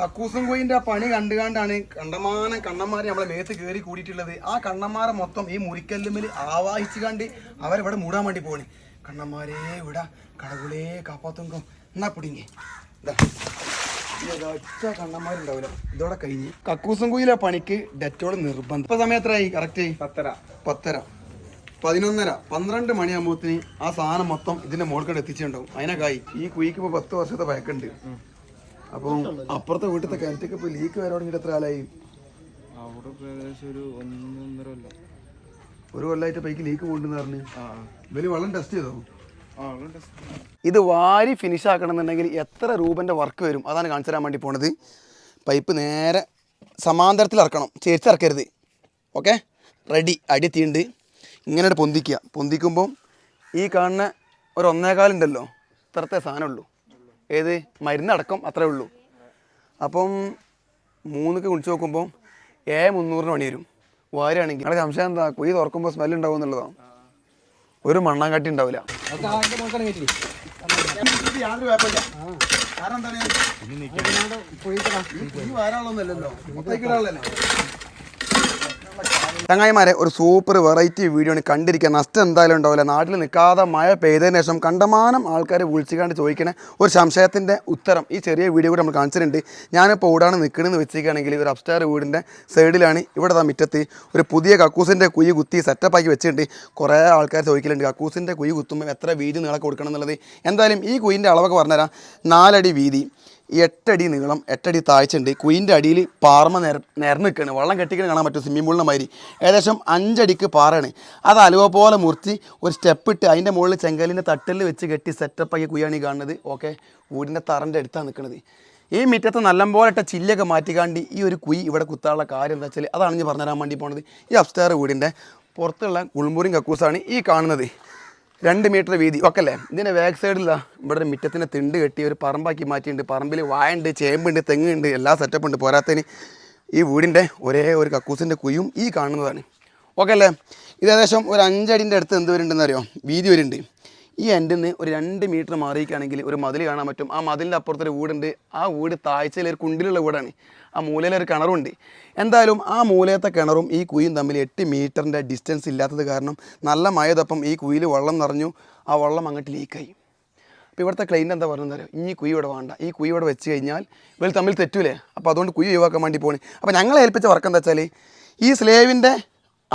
കക്കൂസും കോയിന്റെ പണി കണ്ടു കണ്ടുകാണ്ടാണ് കണ്ടമാനം കണ്ണന്മാരെ നമ്മളെ മേത്ത് കയറി കൂടിയിട്ടുള്ളത്. ആ കണ്ണന്മാരെ മൊത്തം ഈ മുറിക്കല്ലുമ്മിൽ ആവാഹിച്ചു കണ്ട് അവരിവിടെ മൂടാൻ വേണ്ടി പോണി കണ്ണന്മാരെ ഇവിടെ കടകുളേ കാപ്പാത്തുങ്കം. എന്നാ പിടിങ്ങി ഒരൊറ്റ കണ്ണന്മാരുണ്ടാവില്ല. ഇതോടെ കഴിഞ്ഞ്. കക്കൂസും കുയിലെ പണിക്ക് ഡെറ്റോൾ നിർബന്ധം. ഇപ്പൊ സമയം എത്രയായി? കറക്റ്റ് പത്തര. പത്തര. പതിനൊന്നര. പന്ത്രണ്ട് മണിയാകുമ്പോത്തിന് ആ സാധനം മൊത്തം ഇതിന്റെ മോൾക്കടെ എത്തിച്ചിട്ടുണ്ടാവും. അതിനൊക്കെ ഈ കുയിക്ക് ഇപ്പൊ പത്ത് വർഷത്തെ പഴക്കുണ്ട്. അപ്പം അപ്പുറത്തെ വീട്ടിലത്തെ കിണറ്റൊക്കെ ഇപ്പൊ ലീക്ക് വരാൻ തുടങ്ങിയിട്ട് എത്ര കാലായി? അവിടെ ഇപ്പൊ ഏകദേശം ഒരു കൊല്ലായിട്ട് കൊല്ലം. ഒരു കൊല്ലമായിട്ട് പൈക്ക് ലീക്ക് കൊണ്ടുവന്ന് പറഞ്ഞു. ഇവർ വെള്ളം ടെസ്റ്റ് ചെയ്തോ? ഇത് വാരി ഫിനിഷ് ആക്കണമെന്നുണ്ടെങ്കിൽ എത്ര രൂപന്റെ വർക്ക് വരും? അതാണ് കാണിച്ചു തരാൻ വേണ്ടി പോണത്. പൈപ്പ് നേരെ സമാന്തരത്തിൽ ഇറക്കണം. ചേച്ചിറക്കരുത് ഓക്കെ റെഡി അടി തീണ്ട് ഇങ്ങനെ പൊന്തിക്കുക. പൊന്തിക്കുമ്പോൾ ഈ കാണുന്ന ഒരു ഒന്നേകാലുണ്ടല്ലോ ഇത്രത്തെ സാധനമുള്ളൂ. ഏത്? മരുന്നടക്കം അത്രേ ഉള്ളൂ. അപ്പം മൂന്നൊക്കെ കുടിച്ചു നോക്കുമ്പോൾ ഏ മുന്നൂറിന് പണി വരും. വാരാണെങ്കിൽ നിങ്ങളുടെ സംശയം എന്താ? കുഴി തുറക്കുമ്പോൾ സ്മെല്ല് ഉണ്ടാവും എന്നുള്ളതാണ് ഒരു മണ്ണാങ്കട്ടി ഉണ്ടാവില്ല. കാരണം എന്താണ് ചങ്ങായിമാരെ ഒരു സൂപ്പർ വെറൈറ്റി വീഡിയോ ആണ് കണ്ടിരിക്കുക നഷ്ടം എന്തായാലും ഉണ്ടാവില്ല. നാട്ടിൽ നിൽക്കാതെ മഴ പെയ്തതിന് ശേഷം കണ്ടമാനം ആൾക്കാർ വിളിച്ചുകൊണ്ട് ചോദിക്കണ ഒരു സംശയത്തിന്റെ ഉത്തരം ഈ ചെറിയ വീഡിയോ കൂടെ നമ്മൾ കാണിച്ചിട്ടുണ്ട്. ഞാനിപ്പോൾ ഓടാണ് നിൽക്കണമെന്ന് വെച്ചിരിക്കുകയാണെങ്കിൽ ഒരു അപ്സ്റ്റാർ വീടിന്റെ സൈഡിലാണ് ഇവിടെ താ മുറ്റത്ത് ഒരു പുതിയ കക്കൂസിന്റെ കുഴി കുത്തി സെറ്റപ്പാക്കി വെച്ചിട്ടുണ്ട്. കുറേ ആൾക്കാർ ചോദിക്കലുണ്ട് കക്കൂസിന്റെ കുഴി കുത്തുമ്പോൾ എത്ര വീതി നീളെ കൊടുക്കണം എന്നുള്ളത്? എന്തായാലും ഈ കുയിന്റെ അളവൊക്കെ പറഞ്ഞുതരാം. നാലടി വീതി. എട്ടടി നീളം എട്ടടി താഴ്ചയുണ്ട്. കുയിന്റെ അടിയിൽ പാറമ നിര നിരന്ന് നിൽക്കുകയാണ്. വെള്ളം കെട്ടിക്കണ കാണാൻ പറ്റും സ്വിമ്മിംഗ് പൂളിന്റെ മാതിരി. ഏകദേശം അഞ്ചടിക്ക് പാറയാണ്. അത് അലുവ പോലെ മുറിച്ച് ഒരു സ്റ്റെപ്പ് ഇട്ട് അതിന്റെ മുകളിൽ ചെങ്കലിന്റെ തട്ടലിൽ വെച്ച് കെട്ടി സെറ്റപ്പാക്കി കുയാണ് ഈ കാണുന്നത്. ഓക്കെ വീടിന്റെ തറന്റെ അടുത്താണ് നിൽക്കുന്നത്. ഈ മുറ്റത്ത് നല്ലപോലെ ഇട്ട ചില്ലൊക്കെ മാറ്റിക്കാണ്ട് ഈ ഒരു കുയി ഇവിടെ കുത്താനുള്ള കാര്യം എന്താ വെച്ചാൽ അതാണ് ഞാൻ പറഞ്ഞുതരാൻ വേണ്ടി പോണത്. ഈ അപ്സ്റ്റാർ വീടിന്റെ പുറത്തുള്ള കുളിമുറിയും കക്കൂസാണ് ഈ കാണുന്നത്. രണ്ട് മീറ്റർ വീതി. ഒക്കെ അല്ലേ ഇതിന്റെ ബാക്ക് സൈഡിലാ ഇവിടെ മുറ്റത്തിന് തിണ്ട് കെട്ടി ഒരു പറമ്പാക്കി മാറ്റിയിട്ടുണ്ട്. പറമ്പിൽ വായുണ്ട് ചേമ്പുണ്ട് തെങ്ങുണ്ട് എല്ലാ സെറ്റപ്പ് ഉണ്ട്. പോരാത്തതിന് ഈ വീടിന്റെ ഒരേ ഒരു കക്കൂസിന്റെ കുയും ഈ കാണുന്നതാണ്. ഓക്കെ അല്ലേ ഇത് ഏകദേശം ഒരു അഞ്ചടിന്റെ അടുത്ത് എന്ത് വരുന്നുണ്ടെന്ന് അറിയോ വീതി വരുന്നുണ്ട്. ഈ എന്റെ നിന്ന് ഒരു രണ്ട് മീറ്റർ മാറിയിരിക്കുകയാണെങ്കിൽ ഒരു മതിൽ കാണാൻ പറ്റും. ആ മതിലിന്റെ അപ്പുറത്തൊരു വീടുണ്ട്. ആ വീട് താഴ്ചയിൽ ഒരു കുണ്ടിലുള്ള വീടാണ്. ആ മൂലയിൽ ഒരു കിണറുണ്ട്. എന്തായാലും ആ മൂലയത്തെ കിണറും ഈ കുയും തമ്മിൽ എട്ട് മീറ്ററിന്റെ ഡിസ്റ്റൻസ് ഇല്ലാത്തത് കാരണം നല്ല മഴയതപ്പം ഈ കുയിൽ വെള്ളം നിറഞ്ഞു. ആ വെള്ളം അങ്ങോട്ട് ലീക്കായി അപ്പോൾ ഇവിടുത്തെ ക്ലൈന്റ് എന്താ പറയുന്നത് തരാം ഇനി കുയി ഇവിടെ വേണ്ട. ഈ കുയി ഇവിടെ വെച്ച് കഴിഞ്ഞാൽ ഇവർ തമ്മിൽ തെറ്റൂലേ? അപ്പോൾ അതുകൊണ്ട് കുയി ഒഴിവാക്കാൻ വേണ്ടി പോണി. അപ്പോൾ ഞങ്ങളെ ഏൽപ്പിച്ച വർക്ക് എന്താ വെച്ചാൽ ഈ സ്ലേവിന്റെ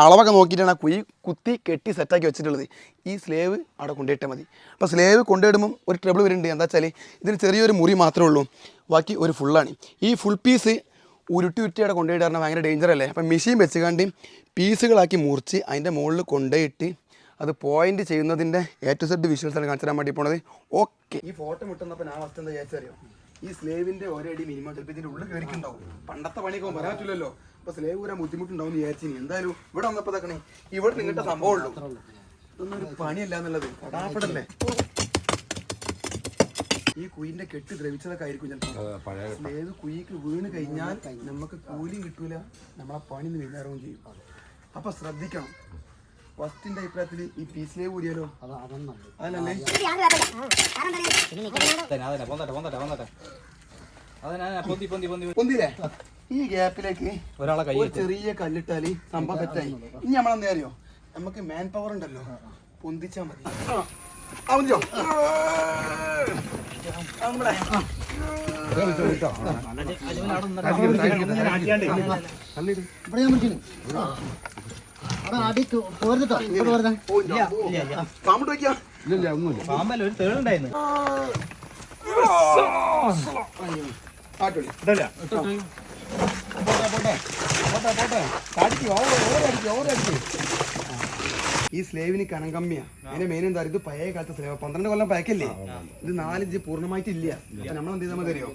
അളവൊക്കെ നോക്കിയിട്ടാണ് ആ കുഴി കുത്തി കെട്ടി സെറ്റാക്കി വെച്ചിട്ടുള്ളത്. ഈ സ്ലേവ് അവിടെ കൊണ്ടുപോയിട്ടാൽ മതി. അപ്പോൾ സ്ലേവ് കൊണ്ടുപോയിടുമ്പം ഒരു ട്രബിൾ വരുന്നുണ്ട്. എന്താ വെച്ചാൽ ഇതിന് ചെറിയൊരു മുറി മാത്രമേ ഉള്ളൂ. ബാക്കി ഒരു ഫുള്ളാണ് ഈ ഫുൾ പീസ് ഉരുട്ടി ഉരുട്ടി അവിടെ കൊണ്ടുപോയിട്ട് പറഞ്ഞാൽ ഭയങ്കര ഡേഞ്ചർ അല്ലേ? അപ്പം മെഷീൻ വെച്ചുകൊണ്ട് പീസുകളാക്കി മുറിച്ച് അതിന്റെ മുകളിൽ കൊണ്ടുപോയിട്ട് അത് പോയിന്റ് ചെയ്യുന്നതിന്റെ എ ടു സെഡ് ആണ് കാണിച്ചു തരാൻ വേണ്ടി പോണത്. ഓക്കെ ഈ ഫോട്ടോ മുട്ടുന്നപ്പോൾ ഞാൻ അവസ്ഥ എന്താ വിചാരിച്ചറിയോ ഈ സ്ലേവിന്റെ ഒരടി മിനിമം ഇതിന്റെ ഉള്ളിൽ കയറിക്കുണ്ടാവും പണ്ടത്തെ പണിയൊക്കെ പറയാൻ പറ്റില്ലല്ലോ അപ്പൊ സ്ലേവ് വരാൻ ബുദ്ധിമുട്ടുണ്ടാവും വിചാരിച്ചു എന്തായാലും ഇവിടെ വന്നപ്പോ തക്കണേ ഇവിടെ നിങ്ങളുടെ സംഭവം ഉള്ളൂ. ഇതൊന്നും ഒരു പണിയല്ല എന്നുള്ളത്. കടാപ്പടല്ലേ? ഈ കുയിന്റെ കെട്ട് ദ്രവിച്ചതൊക്കെ ആയിരിക്കും ചിലപ്പോൾ സ്ലേവ് കുയിക്ക് വീണ് കഴിഞ്ഞാൽ നമുക്ക് കൂലിയും കിട്ടൂല. നമ്മളെ പണി നിന്ന് വൈകുന്നേരവും ചെയ്യും. അപ്പൊ ശ്രദ്ധിക്കണം. ഫസ്റ്റിന്റെ അഭിപ്രായത്തിൽ ഈ പീസിലേ കൂടിയാലോ അതല്ലേ പൊന്തില്ലേ ഈ ഗ്യാപ്പിലേക്ക് ഒരാളെ കൈ ഒരു ചെറിയ കല്ലിട്ടാൽ സംഭവം സെറ്റായി ഇനി നമ്മളെന്താ അറിയോ നമുക്ക് മാൻ പവർ ഉണ്ടല്ലോ പൊന്തിച്ചാ മതി നമ്മളെ. ഇവിടെ ഞാൻ ഇല്ല. പാമ്പല്ല ഒരു. ഈ സ്ലേവിന് കനം കമ്മിയാ. അതിന്റെ മെയിൻ എന്താ ഇത് പഴയ കാലത്തെ സ്ലേവ്. പന്ത്രണ്ട് കൊല്ലം പഴക്കല്ലേ? ഇത് നാലിഞ്ച് പൂർണമായിട്ടില്ല. അപ്പൊ നമ്മൾ എന്ത് ചെയ്താൽ മതിയോ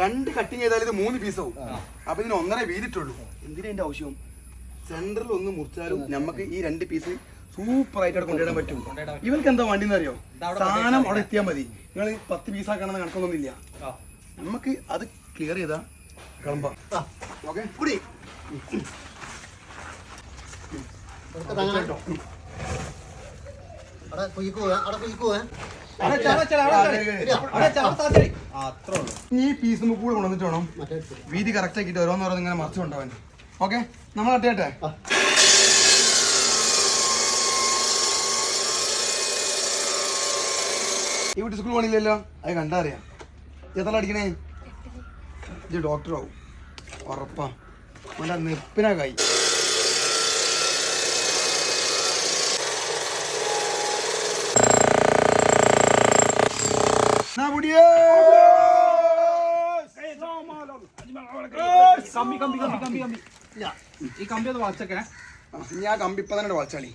രണ്ട് കട്ടിങ് ചെയ്താൽ ഇത് മൂന്ന് പീസാവും അപ്പൊ ഇതിന് ഒന്നര വീതിട്ടുള്ളൂ. എന്തിനാ എന്റെ ആവശ്യം? സെന്ററിൽ ഒന്ന് മുറിച്ചാലും നമുക്ക് ഈ രണ്ട് പീസ് സൂപ്പർ ആയിട്ട് അവിടെ കൊണ്ടുവരാൻ പറ്റും. ഇവർക്ക് എന്താ വണ്ടി അറിയോ സാധനം അവിടെ എത്തിയാൽ മതി. നിങ്ങൾ പത്ത് പീസ് ആക്കണമെന്ന് കണക്കൊന്നുമില്ല. നമുക്ക് അത് ക്ലിയർ ചെയ്താ കളമ്പ. ഓക്കെ കുടി ഈ പീസ് കൂടെ കൊണ്ടുവന്നിട്ട് വേണം. വീതി കറക്റ്റ് ആക്കിയിട്ട് ഓരോന്നോരോന്ന് ഇങ്ങനെ മറച്ചു കൊണ്ടുപോകാൻ. ഓക്കെ നമ്മൾ അട്ടേട്ടെ ഈ വീട്ടിൽ സ്കൂൾ പണിയില്ലല്ലോ? അത് കണ്ടാ അറിയാം. എത്ര അടിക്കണേ? ഇത് ഡോക്ടറാവും ഉറപ്പാ. അവന്റെ നെപ്പിനാ കൈ. കമ്പി കമ്പി കമ്പി കമ്പി ഈ കമ്പി ഒന്ന് വളച്ചൊക്കെ ഇനി ആ കമ്പി ഇപ്പൊ തന്നെ വളച്ചാളി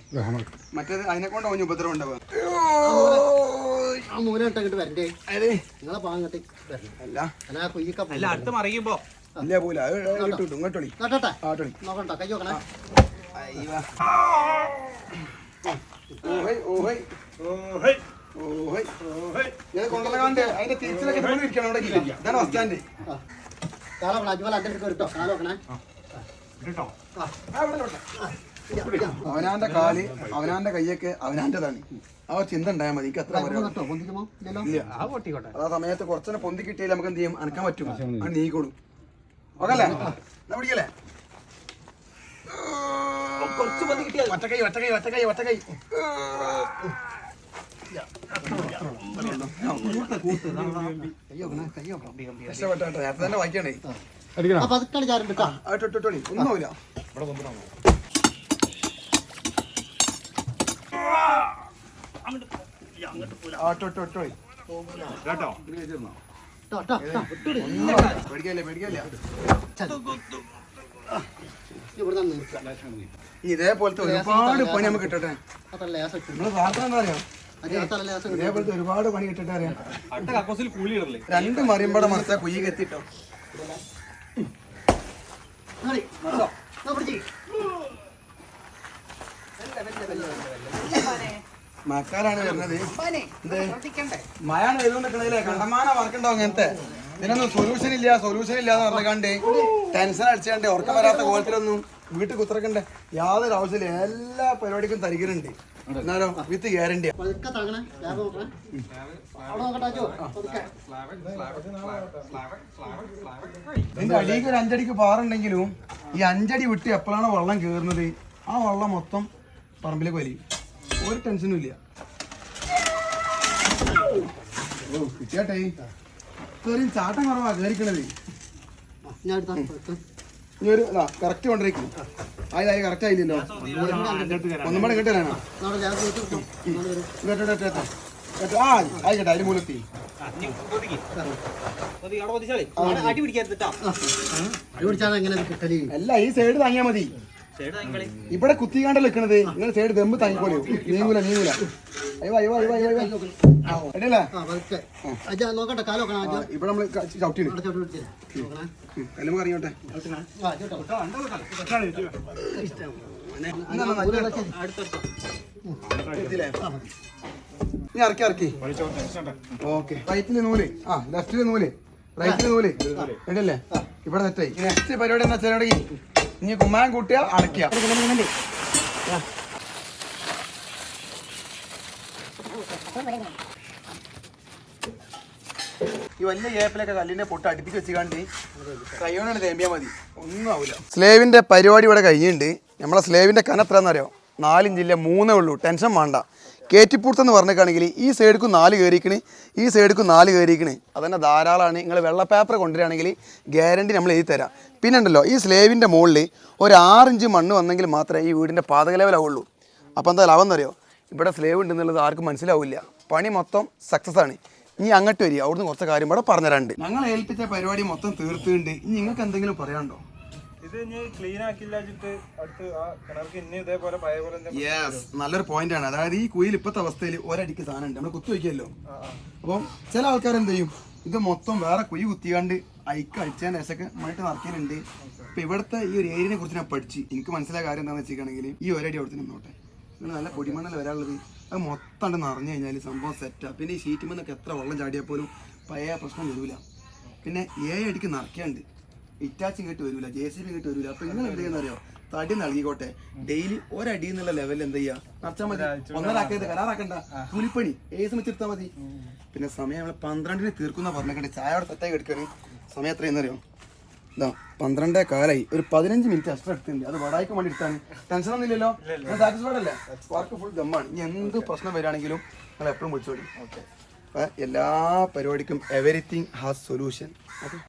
മറ്റേത് അതിനെ കൊണ്ട് അവന് ഉപദ്രവം ഉണ്ടാവുക. ആ മൂല ഇട്ട് വരണ്ടേ? അതെ. നിങ്ങളെ പാങ്ങട്ട് വരണം. അല്ല. അല്ല ആ കുയ്യക്ക അല്ല അടുത്ത് മറിയുമ്പോ. ഇല്ല പോലെ അത് ഇട്ടു ഇട്ടു ഇങ്ങോട്ടൊളി നട്ടട്ടെ ആട്ടൊളി നോക്കണ്ട കൈ നോക്കണേ ഓഹൈ ഓഹൈ ഓഹൈ. ഞാൻ കൊണ്ടുവന്നാണ്ട് അതിന്റെ തിരിച്ചിലൊക്കെ ഇവിടെ ഇരിക്കണം ഇല്ല ഇതാണ് ബസ് സ്റ്റാൻഡ് കാലോ അജ്മൽ അന്റെ അടുത്ത് കേട്ടോ കാലോ നോക്കണേ അവനാന്റെ കാൽ അവനാന്റെ കയ്യൊക്കെ അവനാന്റെതാണ്. ആ ഒരു ചിന്ത ഉണ്ടായാൽ മതി. എനിക്ക് അത്ര പറയാം ആ സമയത്ത് കുറച്ചെ പൊന്തി കിട്ടിയാൽ നമുക്ക് എന്ത് ചെയ്യും? അനക്കാൻ പറ്റും. അത് നീക്കോളും. ഓക്കല്ലേ പിടിക്കല്ലേ? കുറച്ച് പൊന്തി കിട്ടിയാൽ ഒറ്റക്കൈ ഒറ്റക്കൈ ഒറ്റക്കൈ ഒറ്റക്കൈ രക്ഷപ്പെട്ടോ നേരത്തെ തന്നെ വായിക്കണേ. അപ്പൊ ഒന്നുമില്ല ഇതേപോലത്തെ ഒരുപാട് പണി നമുക്ക് കിട്ടട്ടെ. പ്രാർത്ഥന എന്താ ഇതേപോലത്തെ ഒരുപാട് പണി കിട്ടട്ടെ അറിയാം? അടുത്ത കക്കോസിൽ കൂലി ഇടല്ലേ? രണ്ട് മറിയുമ്പോടെ മറച്ച കുയ്യ കെത്തിട്ടോ. മക്കാലാണ് വരുന്നത്. മഴയാണ് ചെയ്തുകൊണ്ടിരിക്കണതില്ലേ കണ്ടമാനം വർക്കുണ്ടോ അങ്ങനത്തെ ഇതിനൊന്നും സൊല്യൂഷൻ ഇല്ല സൊല്യൂഷൻ ഇല്ല എന്ന് പറഞ്ഞാണ്ട് ടെൻഷൻ അടിച്ചാണ്ട് ഉറക്കം വരാത്ത കോലത്തിലൊന്നും വീട്ടിൽ കുത്തിറക്കണ്ട? യാതൊരു ആവശ്യമില്ല. എല്ലാ പരിപാടിക്കും തരികണ്ട് എന്നാലോ വിത്ത് ഗ്യാരണ്ടി നിന്റെ അടിയിൽ ഇതിന്റെ അടിക്ക് ഒരു അഞ്ചടിക്ക് പാറുണ്ടെങ്കിലും ഈ അഞ്ചടി വിട്ട് എപ്പോഴാണ് വെള്ളം കയറുന്നത് ആ വെള്ളം മൊത്തം പറമ്പിലേക്ക് വലിയും. ഒരു ടെൻഷനും ഇല്ല. ഓ കിട്ടിയാട്ടെ. ഇത്രയും ചാട്ടം കുറവാ കയറിക്കണത് ഞാൻ. ഇനി ഒരു കറക്റ്റ് കൊണ്ടിരിക്കും ആയി കറക്റ്റ് ആയില്ലല്ലോ. ഒന്നും കൂടെ. ഇങ്ങോട്ട് വരൂ. ആ ആയിക്കട്ടെ അതിന് മൂലത്തി അല്ല ഈ സൈഡ് താങ്ങിയാ മതി. ഇവിടെ കുത്തിക്കാണ്ട് നിൽക്കണത് നിങ്ങൾ സൈഡ് ദമ്പ് തങ്ങിക്കോളിയോ നീങ്ങൂല നീങ്ങൂല. ഇവിടെ ചോട്ടോ അടുത്തെടുത്തോ? ഇനി ഇറക്കി ഇറക്കി. ഓക്കെ. റൈറ്റിൽ നൂൽ. ആ ലെഫ്റ്റിൽ നൂൽ. റൈറ്റിൽ നൂൽ. ഇടല്ലേ ഇവിടെ തെറ്റായി. നെക്സ്റ്റ് പരിപാടി എന്താ വെച്ചാൽ ഇനി കുമ്മാൻ കൂട്ടുക അടയ്ക്കുക. ഈ വലിയ ഏപ്പിലൊക്കെ കല്ലിന്റെ പൊട്ട് അടുപ്പിച്ച് വെച്ചുകാണ്ട് കയ്യോനാണ് തേമ്പിയാൽ മതി. ഒന്നും ആവില്ല സ്ലേവിന്റെ പരിപാടി ഇവിടെ കഴിഞ്ഞിട്ടുണ്ട്. നമ്മളെ സ്ലേവിന്റെ കനത്ര എന്നറിയോ നാലിഞ്ചില്ല മൂന്നേ ഉള്ളൂ. ടെൻഷൻ വേണ്ട. കേറ്റിപ്പൂർത്തെന്ന് പറഞ്ഞേക്കാണെങ്കിൽ ഈ സൈഡിക്ക് നാല് കയറിക്കണ് ഈ സൈഡിക്ക് നാല് കയറിക്കണ് അതന്നെ ധാരാളമാണ് നിങ്ങൾ വെള്ള പേപ്പർ കൊണ്ടുവരികയാണെങ്കിൽ ഗ്യാരണ്ടി നമ്മൾ എഴുതി തരാം. പിന്നെ ഉണ്ടല്ലോ ഈ സ്ലേവിന്റെ മുകളിൽ ഒരു ആറിഞ്ച് മണ്ണ് വന്നെങ്കിൽ മാത്രമേ ഈ വീടിന്റെ പാതക ലെവലാവുള്ളൂ അപ്പോൾ എന്താ അവന്നറിയോ ഇവിടെ സ്ലേവ് ഉണ്ടെന്നുള്ളത് ആർക്കും മനസ്സിലാവില്ല. പണി മൊത്തം സക്സസ് ആണ്. ഇനി അങ്ങോട്ട് വരിക. അവിടുന്ന് കുറച്ച് കാര്യം കൂടെ പറഞ്ഞുതരാണ്ട് ഞങ്ങൾ ഏൽപ്പിച്ച പരിപാടി മൊത്തം തീർത്തുണ്ട്. ഇനി നിങ്ങൾക്ക് എന്തെങ്കിലും പറയാനുണ്ടോ? ഇത് ഇനി ക്ലീൻ ആക്കില്ല വെച്ചിട്ട് അടുത്ത് ആ കിണർക്ക് ഇനി ഇതേപോലെ പഴയ പോലെ തന്നെ യെസ് നല്ലൊരു പോയിന്റ് ആണ്. അതായത് ഈ കുയിൽ ഇപ്പോഴത്തെ അവസ്ഥയിൽ ഒരടിക്ക് സാധനം ഉണ്ട് നമ്മൾ കുത്തി വയ്ക്കുമല്ലോ. അപ്പം ചില ആൾക്കാർ എന്ത് ചെയ്യും? ഇത് മൊത്തം വേറെ കുഴി കുത്തിയാണ്ട് അയക്ക് അടിച്ചതിന് ശേഷമൊക്കെ നന്നായിട്ട് നടക്കാനുണ്ട് ഇപ്പൊ ഇവിടുത്തെ ഈ ഒരു ഏരിയനെ കുറിച്ച് ഞാൻ പഠിച്ചു എനിക്ക് മനസ്സിലായ കാര്യം എന്താണെന്ന് വെച്ചിട്ടുണ്ടെങ്കിൽ ഈ ഒരടി അവിടുത്തെ നിന്നോട്ടെ. നിങ്ങൾ നല്ല പൊടിമണ്ണല്ല വരാനുള്ളത്. അത് മൊത്തം നിറഞ്ഞു കഴിഞ്ഞാൽ സംഭവം സെറ്റാ പിന്നെ ഈ ഷീറ്റ് മുന്നൊക്കെ എത്ര വെള്ളം ചാടിയാൽ പോലും പഴയ പ്രശ്നം വരില്ല പിന്നെ ഏഴ് അടിക്ക് നിറയ്ക്കാണ്ട് ഇറ്റാച്ചി കേട്ട് വരൂല ജെ സി ബി കേട്ട് വരൂല. അപ്പൊ നിങ്ങൾ എന്ത് ചെയ്യുന്ന അറിയോ തടി നൽകിക്കോട്ടെ. ഡെയിലി ഒരടി എന്നുള്ള ലെവൽ എന്ത് ചെയ്യാ? നടച്ചാൽ മതി. ഒന്നരാക്കരുത് കരാറാക്കണ്ട. കൂലിപ്പണി ഏത് സമയത്ത് എടുത്താൽ മതി? പിന്നെ സമയം നമ്മൾ പന്ത്രണ്ടിന് തീർക്കുന്ന പറഞ്ഞിട്ട് ചായ അവിടെ സെറ്റായി എടുക്കാൻ സമയം എത്രയെന്ന് അറിയോ ഇതാ പന്ത്രണ്ടേ കാലായി. ഒരു പതിനഞ്ച് മിനിറ്റ് എക്സ്ട്രാ എടുത്തിട്ടുണ്ട്. അത് വടായിക്ക് വേണ്ടി എടുത്താണ്. ടെൻഷൻ ഒന്നും ഇല്ലല്ലോ? സാറ്റിസ്ഫൈഡ് അല്ലേ? വർക്ക് ഫുൾ ദമ്മാണ് ഇനി എന്ത് പ്രശ്നം വരികയാണെങ്കിലും നിങ്ങൾ എപ്പോഴും വിളിച്ചോടി ഓക്കെ എല്ലാ പരിപാടിക്കും എവറിത്തിങ് ഹാസ് സൊല്യൂഷൻ ഓക്കെ